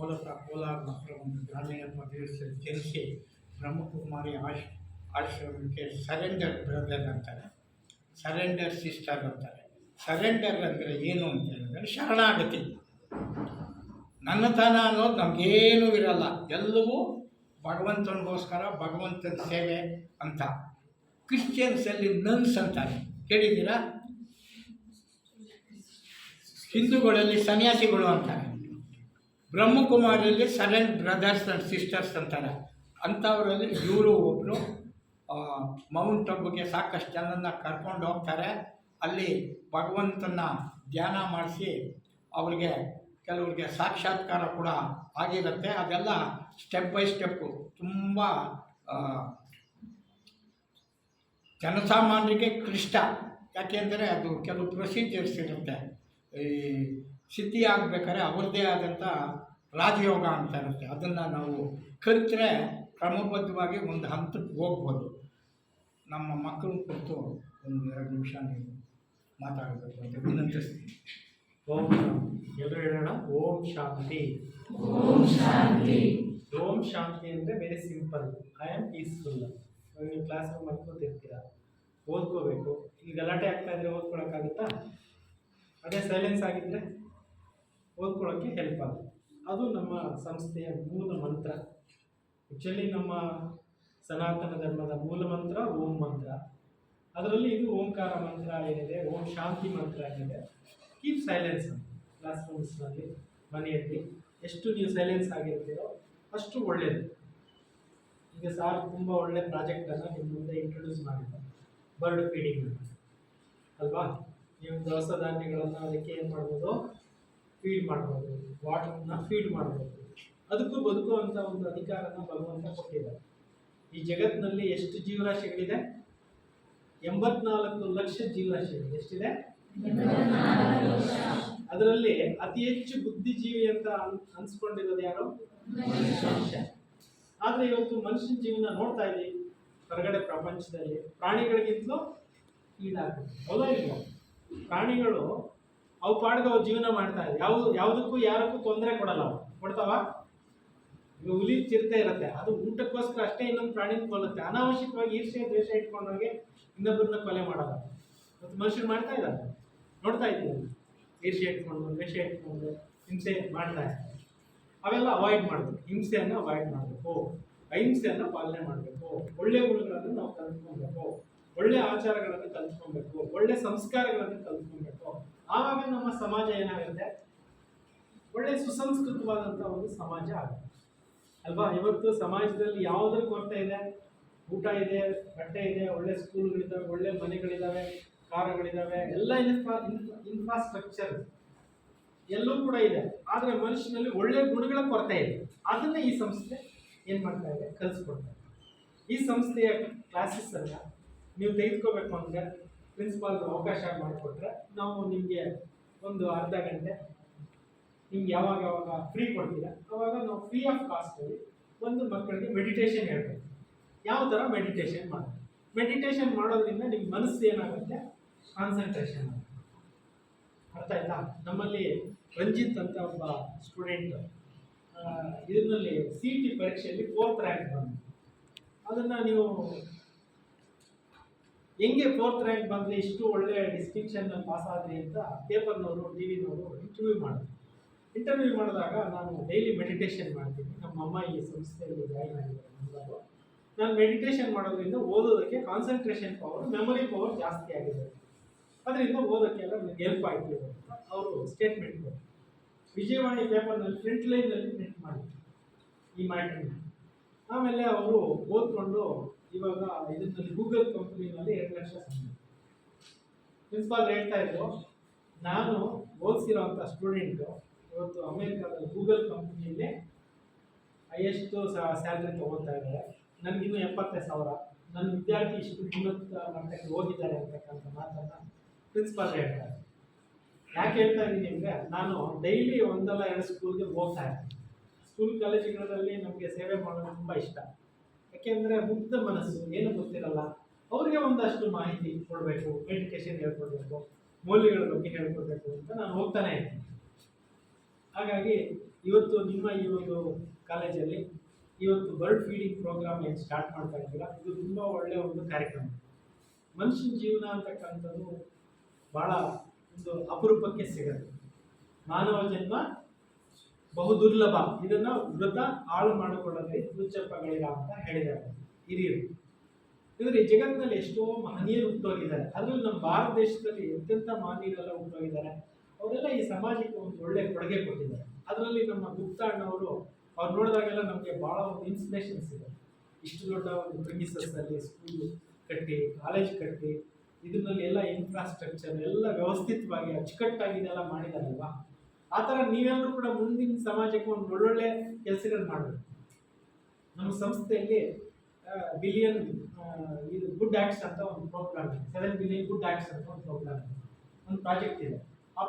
ಮೂಲತಃ ಕೋಲಾರ ಮಕ್ಕಳ ಒಂದು ಗ್ರಾಮೀಣ ಪ್ರದೇಶದಲ್ಲಿ ಜನಿಸಿ ಬ್ರಹ್ಮಕುಮಾರಿ ಆಶ್, ಆಶ್ರಮಕ್ಕೆ ಸರೆಂಡರ್ ಬ್ರದರ್ ಅಂತಾರೆ. ಸರೆಂಡರ್ ಸಿಸ್ಟರ್ ಅಂತಾರೆ. ಸರೆಂಡರ್ ಅಂದರೆ ಏನು ಅಂತ ಹೇಳಿದ್ರೆ ಶರಣಾಗತಿ. ನನ್ನತನ ಅನ್ನೋದು ನಮಗೇನೂ ಇರಲ್ಲ. ಎಲ್ಲವೂ ಭಗವಂತನಿಗೋಸ್ಕರ, ಭಗವಂತನ ಸೇವೆ ಅಂತ. ಕ್ರಿಶ್ಚಿಯನ್ಸಲ್ಲಿ ನನ್ಸ್ ಅಂತಾರೆ. ಕೇಳಿದ್ದೀರಾ? ಹಿಂದೂಗಳಲ್ಲಿ ಸನ್ಯಾಸಿಗಳು ಅಂತಾರೆ. ಬ್ರಹ್ಮಕುಮಾರಿಯಲ್ಲಿ ಸೆವೆನ್ ಬ್ರದರ್ಸ್ ಆ್ಯಂಡ್ ಸಿಸ್ಟರ್ಸ್ ಅಂತಾರೆ. ಅಂಥವರಲ್ಲಿ ಇವರು ಒಬ್ಬರು ಮೌಂಟ್ ಹಬ್ಬಕ್ಕೆ ಸಾಕಷ್ಟು ಜನನ್ನ ಕರ್ಕೊಂಡು ಹೋಗ್ತಾರೆ. ಅಲ್ಲಿ ಭಗವಂತನ ಧ್ಯಾನ ಮಾಡಿಸಿ ಅವ್ರಿಗೆ ಕೆಲವ್ರಿಗೆ ಸಾಕ್ಷಾತ್ಕಾರ ಕೂಡ ಆಗಿರುತ್ತೆ. ಅದೆಲ್ಲ ಸ್ಟೆಪ್ ಬೈ ಸ್ಟೆಪ್ಪು ತುಂಬ ಜನಸಾಮಾನ್ಯರಿಗೆ ಕ್ಲಿಷ್ಟ. ಯಾಕೆಂದರೆ ಅದು ಕೆಲವು ಪ್ರೊಸೀಜರ್ಸ್ ಇರುತ್ತೆ. ಈ ಸಿದ್ಧಿ ಆಗಬೇಕಾದ್ರೆ ಅವ್ರದ್ದೇ ಆದಂಥ ರಾಜಯೋಗ ಅಂತ ಇರುತ್ತೆ. ಅದನ್ನು ನಾವು ಕಲಿತರೆ ಕ್ರಮಬದ್ಧವಾಗಿ ಒಂದು ಹಂತಕ್ಕೆ ಹೋಗ್ಬೋದು. ನಮ್ಮ ಮಕ್ಕಳ ಕುರಿತು ಒಂದು ಎರಡು ನಿಮಿಷ ನೀವು ಮಾತಾಡಬೇಕು ಅಂತ ವಿನಂತಿಸ್ತೀನಿ. ಓಂ ಶಾಂತಿ. ಎಲ್ಲರೂ ಹೇಳೋಣ ಓಂ ಶಾಂತಿ. ಓಂ ಶಾಂತಿ. ಓಂ ಶಾಂತಿ ಅಂದರೆ very simple I am peaceful ನೀವು ಕ್ಲಾಸ್ ರೂಮಲ್ಲಿ ಕೂತಿರ್ತೀರಾ ಓದ್ಕೋಬೇಕು. ಈಗ ಗಲಾಟೆ ಆಗ್ತಾ ಇದ್ರೆ ಓದ್ಕೊಳಕ್ಕಾಗುತ್ತಾ? ಅದೇ ಸೈಲೆನ್ಸ್ ಆಗಿದ್ದರೆ ಓದ್ಕೊಳ್ಳೋಕ್ಕೆ ಹೆಲ್ಪ್ ಆಗುತ್ತೆ. ಅದು ನಮ್ಮ ಸಂಸ್ಥೆಯ ಮೂಲ ಮಂತ್ರ. ಆ್ಯಕ್ಚುಲಿ ನಮ್ಮ ಸನಾತನ ಧರ್ಮದ ಮೂಲ ಮಂತ್ರ ಓಂ ಮಂತ್ರ. ಅದರಲ್ಲಿ ಇದು ಓಂಕಾರ ಮಂತ್ರ ಏನಿದೆ, ಓಂ ಶಾಂತಿ ಮಂತ್ರ ಏನಿದೆ. ಕೀಪ್ ಸೈಲೆನ್ಸ್ ಕ್ಲಾಸ್ ರೂಮ್ಸ್ನಲ್ಲಿ ಮನೆಯಲ್ಲಿ ಎಷ್ಟು ನೀವು ಸೈಲೆನ್ಸ್ ಆಗಿರ್ತೀರೋ ಅಷ್ಟು ಒಳ್ಳೆಯದು ಈಗ ಸಾರ್ ತುಂಬ ಒಳ್ಳೆ ಪ್ರಾಜೆಕ್ಟನ್ನು ನಿಮ್ಮ ಮುಂದೆ ಇಂಟ್ರೊಡ್ಯೂಸ್ ಮಾಡಿದ್ದಾರೆ ಬರ್ಡ್ ಫೀಡಿಂಗ್ ಅಲ್ವಾ? ನೀವು ದವಸ ಧಾನ್ಯಗಳನ್ನು ಅದಕ್ಕೆ ಏನು ಮಾಡ್ಬೋದು? ಫೀಡ್ ಮಾಡ್ಬೋದು ವಾಟರ್ನ ಫೀಡ್ ಮಾಡ್ಬೋದು. ಅದಕ್ಕೂ ಬದುಕುವಂಥ ಒಂದು ಅಧಿಕಾರನ ಭಗವಂತ ಕೊಟ್ಟಿದ್ದಾರೆ. ಈ ಜಗತ್ತಿನಲ್ಲಿ ಎಷ್ಟು ಜೀವರಾಶಿಗಳಿದೆ? ಎಂಬತ್ನಾಲ್ಕು ಲಕ್ಷ ಜೀವರಾಶಿಗಳು ಎಷ್ಟಿದೆ? ಅದರಲ್ಲಿ ಅತಿ ಹೆಚ್ಚು ಬುದ್ಧಿಜೀವಿ ಅಂತ ಅನ್- ಅನ್ಸ್ಕೊಂಡಿರೋದು ಯಾರು? ಮನುಷ್ಯ. ಆದ್ರೆ ಇವತ್ತು ಮನುಷ್ಯನ ಜೀವನ ನೋಡ್ತಾ ಇದ್ದೀವಿ. ಹೊರಗಡೆ ಪ್ರಪಂಚದಲ್ಲಿ ಪ್ರಾಣಿಗಳಿಗಿಂತಲೂ ಈಡಾಗ್ತದೆ ಹೌದಾ ಇಲ್ವಾ? ಪ್ರಾಣಿಗಳು ಅವು ಪಾಡ್ಗೆ ಅವು ಜೀವನ ಮಾಡ್ತಾ ಯಾವ ಯಾವ್ದು ಯಾವುದಕ್ಕೂ ಯಾರಕ್ಕೂ ತೊಂದರೆ ಕೊಡಲ್ಲ ಅವು. ಕೊಡ್ತಾವ? ಹುಲಿ ಚಿರತೆ ಇರುತ್ತೆ. ಅದು ಊಟಕ್ಕೋಸ್ಕರ ಅಷ್ಟೇ ಇನ್ನೊಂದು ಪ್ರಾಣಿನ ಕೊಲ್ಲುತ್ತೆ. ಅನಾವಶ್ಯಕವಾಗಿ ಈರ್ಷೆ ದ್ವೇಷ ಇಟ್ಕೊಂಡೋಗಿ ಇನ್ನೊಬ್ಬರನ್ನ ಕೊಲೆ ಮಾಡಲ್ಲ. ಮತ್ತು ಮನುಷ್ಯರು ಮಾಡ್ತಾ ಇದ್ದಾರೆ. ನೋಡ್ತಾ ಇದ್ದೀವಿ. ಈರ್ಷೆ ಇಟ್ಕೊಂಡು, ದ್ವೇಷ ಇಟ್ಕೊಂಡು, ಹಿಂಸೆ ಮಾಡ್ತಾ ಅವೆಲ್ಲ ಅವಾಯ್ಡ್ ಮಾಡಬೇಕು. ಹಿಂಸೆಯನ್ನು ಅವಾಯ್ಡ್ ಮಾಡಬೇಕು. ಅಹಿಂಸೆಯನ್ನು ಪಾಲನೆ ಮಾಡಬೇಕು. ಒಳ್ಳೆ ಗುಣಗಳನ್ನು ನಾವು ಕಲ್ತ್ಕೊಬೇಕು. ಒಳ್ಳೆ ಆಚಾರಗಳನ್ನು ಕಲ್ತ್ಕೊಬೇಕು. ಒಳ್ಳೆ ಸಂಸ್ಕಾರಗಳನ್ನು ಕಲ್ತ್ಕೊಬೇಕು. ಆವಾಗ ನಮ್ಮ ಸಮಾಜ ಏನಾಗುತ್ತೆ? ಒಳ್ಳೆ ಸುಸಂಸ್ಕೃತವಾದಂಥ ಒಂದು ಸಮಾಜ ಆಗುತ್ತೆ. ಅಲ್ವಾ? ಇವತ್ತು ಸಮಾಜದಲ್ಲಿ ಯಾವುದ್ರ ಕೊರತೆ ಇದೆ? ಊಟ ಇದೆ, ಬಟ್ಟೆ ಇದೆ, ಒಳ್ಳೆ ಸ್ಕೂಲ್ಗಳಿದ್ದಾವೆ, ಒಳ್ಳೆ ಮನೆಗಳಿದ್ದಾವೆ, ಕಾರುಗಳಿದ್ದಾವೆ, ಎಲ್ಲ ಇನ್ಫ್ರಾ ಇನ್ಫ್ರಾಸ್ಟ್ರಕ್ಚರ್ ಎಲ್ಲೂ ಕೂಡ ಇದೆ. ಆದರೆ ಮನುಷ್ಯನಲ್ಲಿ ಒಳ್ಳೆ ಗುಣಗಳ ಕೊರತೆ ಇದೆ. ಅದನ್ನ ಈ ಸಂಸ್ಥೆ ಏನು ಮಾಡ್ತಾ ಇದೆ? ಕಲಿಸ್ಕೊಡ್ತಾ ಇದೆ. ಈ ಸಂಸ್ಥೆಯ ಕ್ಲಾಸಸ್ಸನ್ನು ನೀವು ತೆಗೆದುಕೋಬೇಕು ಅಂದರೆ ಪ್ರಿನ್ಸಿಪಾಲ್ಗೆ ಅವಕಾಶ ಮಾಡಿಕೊಟ್ರೆ ನಾವು ನಿಮಗೆ ಒಂದು ಅರ್ಧ ಗಂಟೆ ನಿಮ್ಗೆ ಯಾವಾಗ ಯಾವಾಗ ಫ್ರೀ ಕೊಡ್ತೀರಾ, ಅವಾಗ ನಾವು ಫ್ರೀ ಆಫ್ ಕಾಸ್ಟಲ್ಲಿ ಒಂದು ಮಕ್ಕಳಿಗೆ ಮೆಡಿಟೇಷನ್ ಹೇಳ್ಬೇಕು ಯಾವ ಥರ ಮೆಡಿಟೇಷನ್ ಮಾಡೋದು ಮೆಡಿಟೇಷನ್ ಮಾಡೋದ್ರಿಂದ ನಿಮ್ಮ ಮನಸ್ಸು ಏನಾಗುತ್ತೆ? ಕಾನ್ಸಂಟ್ರೇಷನ್ ಅರ್ಥ ಆಯ್ತಾ? ನಮ್ಮಲ್ಲಿ ರಂಜಿತ್ ಅಂತ ಒಬ್ಬ ಸ್ಟೂಡೆಂಟ್ ಇದರಲ್ಲಿ ಸಿ ಟಿ ಪರೀಕ್ಷೆಯಲ್ಲಿ ಫೋರ್ತ್ ರ್ಯಾಂಕ್ ಬಂದು ಅದನ್ನು ನೀವು ಹೆಂಗೆ ಫೋರ್ತ್ ರ್ಯಾಂಕ್ ಬಂದರೆ ಇಷ್ಟು ಒಳ್ಳೆ ಡಿಸ್ಟಿಂಕ್ಷನ್ ಪಾಸ್ ಆದ್ರಿ ಅಂತ ಪೇಪರ್ನವರು ಟಿ ವಿನವರು ಇಂಟರ್ವ್ಯೂ ಮಾಡಿದ್ರು. ಇಂಟರ್ವ್ಯೂ ಮಾಡಿದಾಗ ನಾನು ಡೈಲಿ ಮೆಡಿಟೇಷನ್ ಮಾಡ್ತೀನಿ. ನಮ್ಮ ಅಮ್ಮ ಈ ಸಂಸ್ಥೆಯಲ್ಲಿ ಜಾಯಿನ್ ಆಗಿದ್ದಾರೆ ನಾನು ಮೆಡಿಟೇಷನ್ ಮಾಡೋದ್ರಿಂದ ಓದೋದಕ್ಕೆ ಕಾನ್ಸಂಟ್ರೇಷನ್ ಪವರ್ ಮೆಮೊರಿ ಪವರ್ ಜಾಸ್ತಿ ಆಗಿದೆ. ಅದರಿಂದ ಓದೋಕ್ಕೆಲ್ಲ ನನಗೆ ಹೆಲ್ಪ್ ಆಯಿತು ಅಂತ ಅವರು ಸ್ಟೇಟ್ಮೆಂಟ್ ಕೊಟ್ಟರು ವಿಜಯವಾಣಿ ಪೇಪರ್ನಲ್ಲಿ ಫ್ರಂಟ್ ಲೈನಲ್ಲಿ ಪ್ರಿಂಟ್ ಮಾಡಿದ್ರು ಈ ಮ್ಯಾಟ್ರನ್ನ ಆಮೇಲೆ ಅವರು ಓದ್ಕೊಂಡು ಇವಾಗ ಇದರಲ್ಲಿ ಗೂಗಲ್ ಕಂಪ್ನಿನಲ್ಲಿ ಎರಡು ಲಕ್ಷ ಸಂಬಳ ಪ್ರಿನ್ಸಿಪಾಲ್ ಹೇಳ್ತಾ ಇದ್ರು, ನಾನು ಓದಿಸಿರೋಂಥ ಸ್ಟೂಡೆಂಟು ಇವತ್ತು ಅಮೇರಿಕಾದಲ್ಲಿ ಗೂಗಲ್ ಕಂಪ್ನಿಯಲ್ಲೇ ಹೈಯೆಸ್ಟ್ ಸ್ಯಾಲ್ರಿ ತೊಗೊಳ್ತಾ ಇದ್ದಾರೆ. ನನಗಿನ್ನೂ ಎಪ್ಪತ್ತೈದು ಸಾವಿರ. ನನ್ನ ವಿದ್ಯಾರ್ಥಿ ಇಷ್ಟು ಉನ್ನತ ಮಟ್ಟಕ್ಕೆ ಹೋಗಿದ್ದಾರೆ ಅಂತಕ್ಕಂಥ ಮಾತನ್ನು ಪ್ರಿನ್ಸಿಪಾಲ್ ಹೇಳ್ತಾರೆ ಯಾಕೆ ಹೇಳ್ತಾ ಇದ್ದೀನಿ ಅಂದರೆ, ನಾನು ಡೈಲಿ ಒಂದಲ್ಲ ಎರಡು ಸ್ಕೂಲ್ಗೆ ಹೋಗ್ತಾ ಇದ್ದೀನಿ. ಸ್ಕೂಲ್ ಕಾಲೇಜುಗಳಲ್ಲಿ ನಮಗೆ ಸೇವೆ ಮಾಡೋದು ತುಂಬ ಇಷ್ಟ. ಯಾಕೆಂದರೆ ಮುಗ್ಧ ಮನಸ್ಸು, ಏನು ಗೊತ್ತಿರಲ್ಲ. ಅವರಿಗೆ ಒಂದಷ್ಟು ಮಾಹಿತಿ ಕೊಡಬೇಕು ಎಜುಕೇಶನ್ ಹೇಳ್ಕೊಡ್ಬೇಕು, ಮೌಲ್ಯಗಳ ಬಗ್ಗೆ ಹೇಳ್ಕೊಡ್ಬೇಕು ಅಂತ ನಾನು ಹೋಗ್ತಾನೆ ಹಾಗಾಗಿ ಇವತ್ತು ನಿಮ್ಮ ಈ ಒಂದು ಕಾಲೇಜಲ್ಲಿ ಇವತ್ತು ಬರ್ಡ್ ಫೀಡಿಂಗ್ ಪ್ರೋಗ್ರಾಮ್ ಏನು ಸ್ಟಾರ್ಟ್ ಮಾಡ್ತಾ ಇದ್ದೀರಾ? ಇದು ತುಂಬ ಒಳ್ಳೆಯ ಒಂದು ಕಾರ್ಯಕ್ರಮ. ಮನುಷ್ಯನ ಜೀವನ ಅಂತಕ್ಕಂಥದ್ದು ಭಾಳ ಒಂದು ಅಪರೂಪಕ್ಕೆ ಸಿಗುತ್ತೆ ಮಾನವ ಜನ್ಮ ಬಹು ದುರ್ಲಭ. ಇದನ್ನ ವೃತ ಹಾಳು ಮಾಡಿಕೊಳ್ಳದೆ ದುಚ್ಚಪ್ಪಗಳಿರ ಅಂತ ಹೇಳಿದ್ದಾರೆ ಹಿರಿಯರು. ಇದ್ರೆ ಜಗತ್ತಿನಲ್ಲಿ ಎಷ್ಟೋ ಮಹನೀಯರು ಹುಟ್ಟೋಗಿದ್ದಾರೆ. ಅದರಲ್ಲಿ ನಮ್ಮ ಭಾರತ ದೇಶದಲ್ಲಿ ಎಂತೆಂಥ ಮಹನೀಯರೆಲ್ಲ ಹುಟ್ಟೋಗಿದ್ದಾರೆ. ಅವರೆಲ್ಲ ಈ ಸಮಾಜಕ್ಕೆ ಒಂದು ಒಳ್ಳೆ ಕೊಡುಗೆ ಕೊಟ್ಟಿದ್ದಾರೆ. ಅದರಲ್ಲಿ ನಮ್ಮ ಗುಪ್ತ ಅಣ್ಣವರು, ಅವ್ರು ನೋಡಿದಾಗೆಲ್ಲ ನಮಗೆ ಭಾಳ ಒಂದು ಇನ್ಸ್ಪಿರೇಷನ್ಸ್ ಇದೆ ಇಷ್ಟು ದೊಡ್ಡ ಒಂದು ಪ್ರಿಮಿಸಸ್ ಅಲ್ಲಿ ಸ್ಕೂಲ್ ಕಟ್ಟಿ ಕಾಲೇಜ್ ಕಟ್ಟಿ ಇದರಲ್ಲಿ ಎಲ್ಲ ಇನ್ಫ್ರಾಸ್ಟ್ರಕ್ಚರ್ ಎಲ್ಲ ವ್ಯವಸ್ಥಿತವಾಗಿ ಅಚ್ಚುಕಟ್ಟಾಗಿ ಇದೆಲ್ಲ ಮಾಡಿದಾರಲ್ವಾ ಆ ಥರ ನೀವೆಲ್ಲರೂ ಕೂಡ ಮುಂದಿನ ಸಮಾಜಕ್ಕೆ ಒಂದು ಒಳ್ಳೊಳ್ಳೆ ಕೆಲಸಗಳನ್ನು ಮಾಡಬೇಕು. ನಮ್ಮ ಸಂಸ್ಥೆಯಲ್ಲಿ ಬಿಲಿಯನ್ ಇದು ಗುಡ್ ಆಕ್ಟ್ಸ್ ಅಂತ ಒಂದು ಪ್ರೋಗ್ರಾಮ್ ಇದೆ. ಸೆವೆನ್ ಬಿಲಿಯನ್ ಗುಡ್ ಆ್ಯಕ್ಟ್ಸ್ ಅಂತ ಒಂದು ಪ್ರೋಗ್ರಾಮ್ ಇದೆ. ಒಂದು ಪ್ರಾಜೆಕ್ಟ್ ಇದೆ.